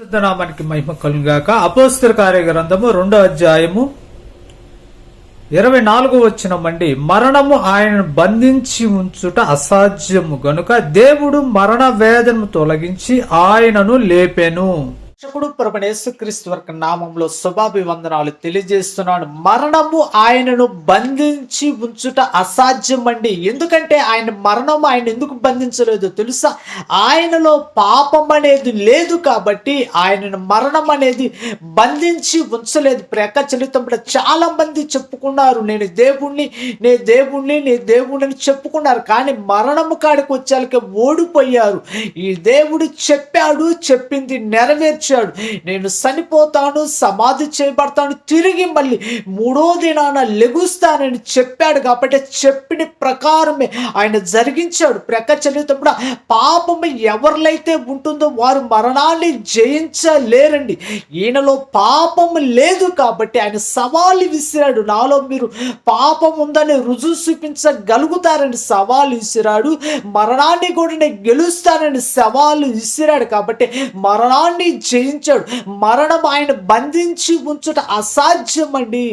శుద్ధనామానికి మహిమ కలుగాక అపోస్తల కార్య గ్రంథము రెండో అధ్యాయము ఇరవై నాలుగు వచ్చిన మండి మరణము ఆయనను బంధించి ఉంచుట అసాధ్యము గనుక దేవుడు మరణ వేదనను తొలగించి ఆయనను లేపెను. రక్షకుడు క్రీస్తు వరకు నామంలో శుభాభివందనాలు తెలియజేస్తున్నాడు. మరణము ఆయనను బంధించి ఉంచుట అసాధ్యం అండి ఎందుకంటే ఆయన మరణం ఆయన ఎందుకు బంధించలేదు తెలుసా? ఆయనలో పాపం అనేది లేదు కాబట్టి ఆయనను మరణం అనేది బంధించి ఉంచలేదు. ప్రకచలితంలో చాలా మంది చెప్పుకున్నారు నేను దేవుణ్ణి నే దేవుణ్ణి నే దేవుణ్ణి చెప్పుకున్నారు. కానీ మరణము కాడికి వచ్చాక ఓడిపోయారు. ఈ దేవుడు చెప్పాడు చెప్పింది నెరవేర్చాడు నేను చనిపోతాను సమాధి చేయబడతాను తిరిగి మళ్ళీ మూడో దినాన లెగుస్తానని చెప్పాడు. కాబట్టి చెప్పిన ప్రకారమే ఆయన జరిగించాడు. ప్రక్క ప్రకచలితప్పుడు పాపము ఎవరిలైతే ఉంటుందో వారు మరణాన్ని జయించలేరండి. ఈయనలో పాపము లేదు కాబట్టి ఆయన సవాలు విసిరాడు. నాలో మీరు పాపం ఉందని రుజువు చూపించగలుగుతారని సవాలు విసిరాడు. మరణాన్ని కూడా నేను గెలుస్తానని సవాలు విసిరాడు. కాబట్టి మరణాన్ని జయించాడు మరణం ఆయన బంధించి ఉంచుట అసాధ్యం అండి